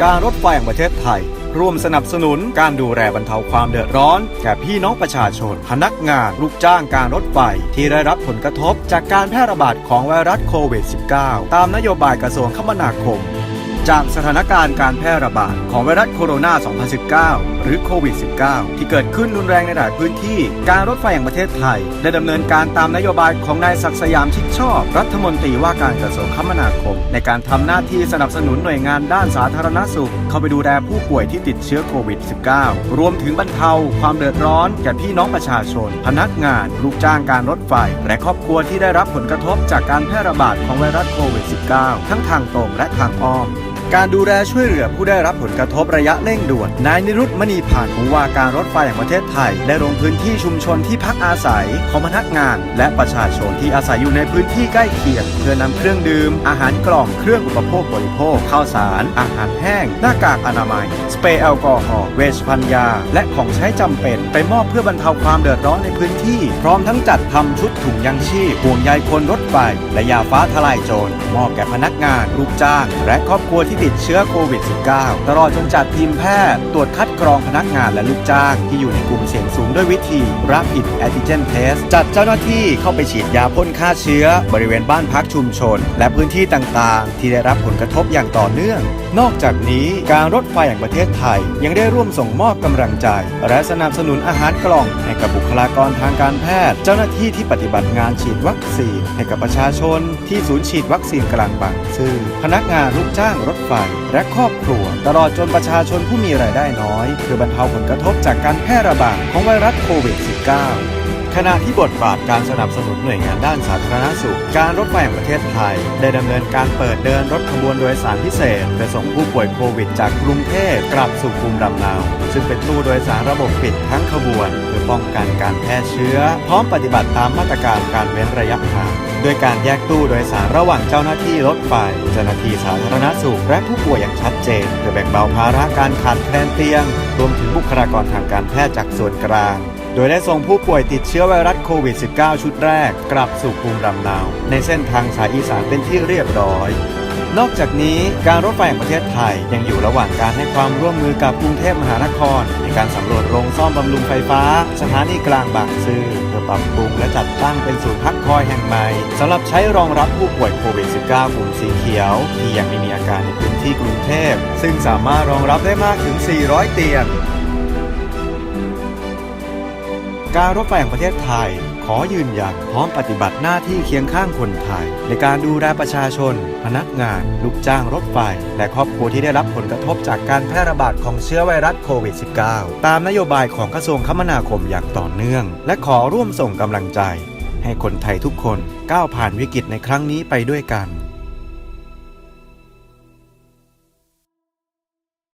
การรถไฟแห่งประเทศไทย ร่วมสนับสนุนการดูแลบรรเทาความเดือดร้อน แก่พี่น้องประชาชน พนักงาน ลูกจ้างการรถไฟ ที่ได้รับผลกระทบจากการแพร่ระบาดของไวรัสโควิด -19 ตามนโยบายกระทรวงคมนาคม จากสถานการณ์การแพร่ระบาดของไวรัสโคโรนา 2019 หรือโควิด -19 ที่เกิดขึ้นรุนแรงในหลายพื้นที่ การรถไฟแห่งประเทศไทย ได้ดำเนินการตามนโยบายของนายศักสยามชิดชอบ รัฐมนตรีว่าการกระทรวงคมนาคม ในการทำหน้าที่สนับสนุนหน่วยงานด้านสาธารณสุข เข้าไปดูแลผู้ป่วยที่ติดเชื้อโควิด -19 รวมถึงบรรเทาความเดือดร้อนแก่พี่น้องประชาชน พนักงานลูกจ้างการรถไฟ และครอบครัวที่ได้รับผลกระทบจากการแพร่ระบาดของไวรัสโควิด -19 ทั้งทางตรงและทางอ้อม การดูแลช่วยเหลือผู้ได้รับผลกระทบระยะเร่งด่วน นายนิรุตมณีผ่านผู้ว่าการรถไฟแห่งประเทศไทย ได้ลงพื้นที่ชุมชนที่พักอาศัยของพนักงาน และประชาชนที่อาศัยอยู่ในพื้นที่ใกล้เคียง เพื่อนำเครื่องดื่ม อาหารกล่องเครื่องอุปโภคบริโภคข้าวสาร อาหารแห้ง หน้ากากอนามัย สเปรย์แอลกอฮอล์เวชภัณฑ์ยา และของใช้จำเป็น ไปมอบเพื่อบรรเทาความเดือดร้อนในพื้นที่ พร้อมทั้งจัดทำชุดถุงยังชีพห่วงใยคนรถไฟและยาฟ้าทลายโจรมอบแก่พนักงานลูกจ้าง และครอบครัวที่ติดเชื้อโควิด -19 ตลอดจนจัดทีมแพทย์ ตรวจคัดกรองพนักงานและลูกจ้าง ที่อยู่ในกลุ่มเสี่ยงสูงด้วยวิธี Rapid Antigen Test จัดเจ้าหน้าที่เข้าไปฉีดยาพ่นฆ่าเชื้อบริเวณบ้านพักชุมชน และพื้นที่ต่างๆ ที่ได้รับผลกระทบอย่างต่อเนื่อง นอกจากนี้การรถไฟแห่งประเทศไทย ยังได้ร่วมส่งมอบกำลังใจ และสนับสนุนอาหารกล่องให้กับบุคลากรทางการแพทย์ เจ้าหน้าที่ที่ปฏิบัติงานฉีดวัคซีนให้กับประชาชน ที่ศูนย์ฉีดวัคซีนกลางบางซื่อพนักงานลูกจ้างรถไฟ และครอบครัว ตลอดจนประชาชนผู้มีรายได้น้อย เพื่อบรรเทาผลกระทบจากการแพร่ระบาดของไวรัสโควิด -19 ขณะที่บทบาทการสนับสนุนหน่วยงานด้านสาธารณสุข การรถไฟแห่งประเทศไทย ได้ดำเนินการเปิดเดินรถขบวนโดยสารพิเศษเพื่อส่งผู้ป่วยโควิดจากกรุงเทพกลับสู่ภูมิลำเนาซึ่งเป็นตู้โดยสารระบบปิดทั้งขบวนเพื่อป้องกันการแพร่เชื้อ พร้อมปฏิบัติตามมาตรการการเว้นระยะห่างโดยการแยกตู้โดยสารระหว่างเจ้าหน้าที่รถไฟเจ้าหน้าที่สาธารณสุข และผู้ป่วยอย่างชัดเจนเพื่อแบ่งเบาภาระการขาดแคลนเตียง รวมถึงบุคลากรทางการแพทย์จากส่วนกลาง โดยได้ส่งผู้ป่วยติดเชื้อไวรัสโควิด -19 ชุดแรกกลับสู่ภูมิลำเนา ในเส้นทางสายอีสานเป็นที่เรียบร้อย นอกจากนี้การรถไฟแห่งประเทศไทยยังอยู่ระหว่างการให้ความร่วมมือกับกรุงเทพมหานคร ในการสำรวจโรงซ่อมบำรุงไฟฟ้า สถานีกลางบางซื่อเพื่อปรับปรุงและจัดตั้งเป็นศูนย์พักคอยแห่งใหม่สำหรับใช้รองรับผู้ป่วยโควิด -19 กลุ่มสีเขียว ที่ยังไม่มีอาการในพื้นที่กรุงเทพซึ่งสามารถรองรับได้มากถึง 400 เตียง การรถไฟแห่งประเทศไทย ขอยืนยันพร้อมปฏิบัติหน้าที่เคียงข้างคนไทย ในการดูแลประชาชน พนักงาน ลูกจ้างรถไฟ และครอบครัวที่ได้รับผลกระทบจากการแพร่ระบาดของเชื้อไวรัสโควิด -19 ตามนโยบายของกระทรวงคมนาคมอย่างต่อเนื่อง และขอร่วมส่งกำลังใจ ให้คนไทยทุกคนก้าวผ่านวิกฤตในครั้งนี้ไปด้วยกัน